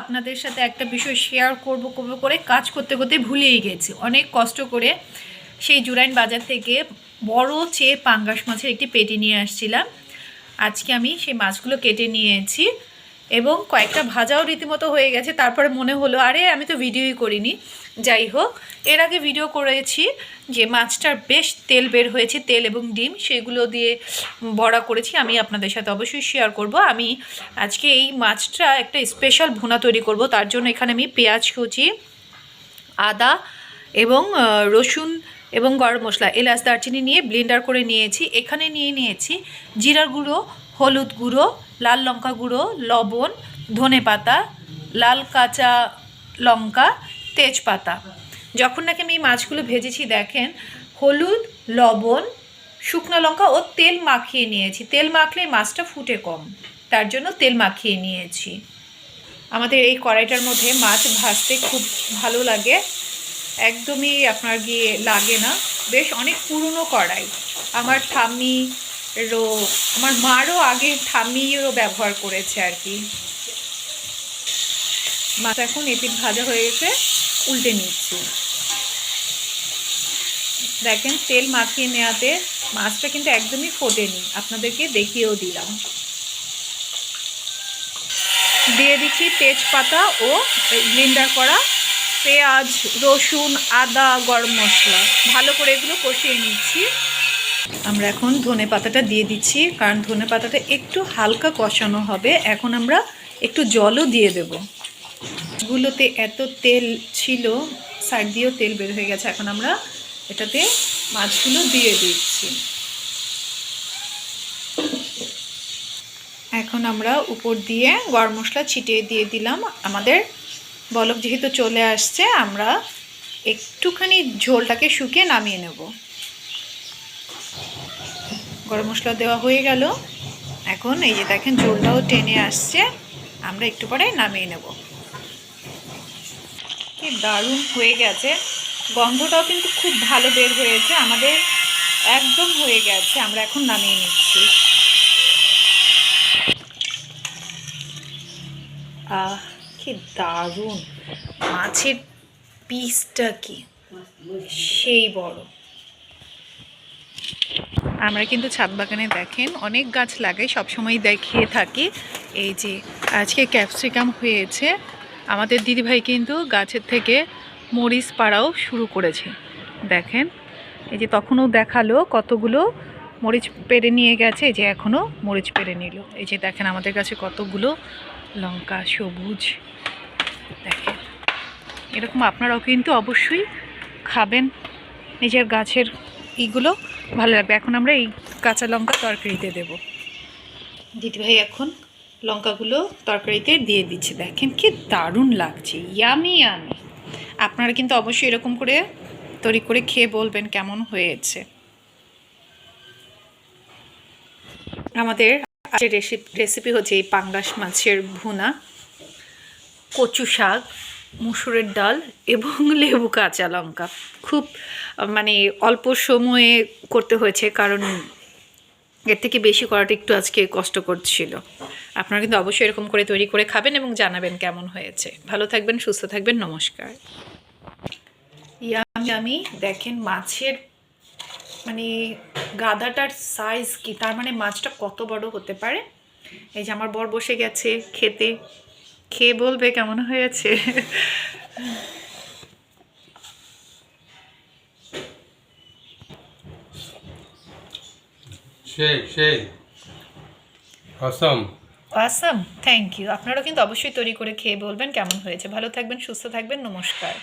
আপনাদের সাথে একটা বিষয় শেয়ার করব করব, করে কাজ করতে করতে ভুলেই গেছি। অনেক কষ্ট করে সেই জুরাইন বাজার থেকে বড় চেয়ে পাঙ্গাস মাছের একটি পেটি নিয়ে আসছিলাম। আজকে আমি সেই মাছগুলো কেটে নিয়েছি। এবং কয়েকটা ভাজাও রীতিমতো হয়ে গেছে। তারপরে মনে হলো, আরে, আমি তো ভিডিওই করিনি। যাই হোক, এর আগে ভিডিও করেছি যে মাছটার বেশ তেল বের হয়েছে, তেল এবং ডিম, সেগুলো দিয়ে বড়া করেছি। আমি আপনাদের সাথে অবশ্যই শেয়ার করব। আমি আজকে এই মাছটা একটা স্পেশাল ভুনা তৈরি করব। তার জন্য এখানে আমি পেঁয়াজ কুচি, আদা এবং রসুন এবং গরম মশলা, এলাচ, দারচিনি নিয়ে ব্লেন্ডার করে নিয়েছি। এখানে নিয়ে নিয়েছি জিরার গুঁড়ো হলুদ গুঁড়ো, লাল লঙ্কা গুঁড়ো, লবণ, ধনে পাতা, লাল কাঁচা লঙ্কা, তেজপাতা। যখন নাকি আমি এই মাছগুলো ভেজেছি, দেখেন, হলুদ, লবণ, শুকনো লঙ্কা ও তেল মাখিয়ে নিয়েছি। তেল মাখলে মাছটা ফুটে কম, তার জন্য তেল মাখিয়ে নিয়েছি। আমাদের এই কড়াইটার মধ্যে মাছ ভাজতে খুব ভালো লাগে। একদমই আপনার গিয়ে লাগে না। বেশ অনেক পুরনো কড়াই। আমার ঠাম্মিরও আমার মারও আগে ঠাম্মিরও ব্যবহার করেছে আর কি। মাছ এখন এপিট ভাজা হয়ে গেছে উল্টে নিচ্ছি। দেখেন, তেল মাখিয়ে নেওয়াতে মাছটা কিন্তু একদমই ফোটেনি। আপনাদেরকে দেখিয়েও দিলাম। দিয়ে দিচ্ছি তেজপাতা ও ব্লেন্ডার করা পেঁয়াজ, রসুন, আদা, গরম মশলা। ভালো করে এগুলো কষিয়ে নিচ্ছি। আমরা এখন ধনে পাতাটা দিয়ে দিচ্ছি, কারণ ধনে পাতাটা একটু হালকা কষানো হবে। এখন আমরা একটু জলও দিয়ে দেব। গুলোতে এত তেল ছিল, সাইড দিয়েও তেল বের হয়ে গেছে। এখন আমরা এটাতে মাছগুলো দিয়ে দিচ্ছি। এখন আমরা উপর দিয়ে গরম মশলা ছিটিয়ে দিয়ে দিলাম। আমাদের বলক যেহেতু চলে আসছে, আমরা একটুখানি ঝোলটাকে শুকিয়ে নামিয়ে নেব। গরম মশলা দেওয়া হয়ে গেল। এখন এই যে দেখেন, ঝোলটাও টেনে আসছে। আমরা একটু পরে নামিয়ে নেব। কি দারুণ হয়ে গেছে। গন্ধটাও কিন্তু খুব ভালো বের হয়েছে। আমাদের একদম হয়ে গেছে। আমরা এখন নামিয়ে নিচ্ছি। আহ, কি দারুণ। মাছের পিসটা কি? সেই বড়। আমরা কিন্তু ছাদ বাগানে দেখেন, অনেক গাছ লাগাই সবসময় দেখিয়ে থাকি। এই যে আজকে ক্যাপসিকাম হয়েছে, আমাদের দিদিভাই কিন্তু গাছের থেকে মরিচ পাড়াও শুরু করেছে। দেখেন, এই যে তখনও দেখাল কতগুলো মরিচ পেরে নিয়ে গেছে যে এখনও মরিচ পেরে নিল। এই যে দেখেন আমাদের কাছে কতগুলো লঙ্কা, সবুজ। দেখেন, এরকম আপনারাও কিন্তু অবশ্যই খাবেন নিজের গাছের ইগুলো ভালো লাগবে। এখন আমরা এই কাঁচা লঙ্কা তরকারিতে দেব। দিদিভাই এখন লঙ্কাগুলো তরকারিতে দিয়ে দিচ্ছে। দেখেন কি দারুণ লাগছে, ইয়ামি ইয়ামি। আপনারা কিন্তু অবশ্যই এরকম করে তৈরি করে খেয়ে বলবেন কেমন হয়েছে। আমাদের আজকের রেসিপি রেসিপি হচ্ছে এই পাঙ্গাস মাছের ভুনা, কচু শাক, মুসুরের ডাল এবং লেবু কাঁচা লঙ্কা। খুব মানে অল্প সময়ে করতে হয়েছে, কারণ এর থেকে বেশি করাটা একটু আজকে কষ্ট করছিল আপনারা কিন্তু অবশ্যই এরকম করে তৈরি করে খাবেন এবং জানাবেন কেমন হয়েছে। ভালো থাকবেন, সুস্থ থাকবেন, নমস্কার। ইয়ামি আমি দেখেন মাছের মানে গাদাটার সাইজ কি, তার মানে মাছটা কত বড় হতে পারে? এই যে আমার বর বসে গেছে খেতে। খেয়ে বলবে কেমন হয়েছে? অসম থ্যাংক ইউ আপনারাও কিন্তু অবশ্যই তৈরি করে খেয়ে বলবেন কেমন হয়েছে। ভালো থাকবেন, সুস্থ থাকবেন। নমস্কার।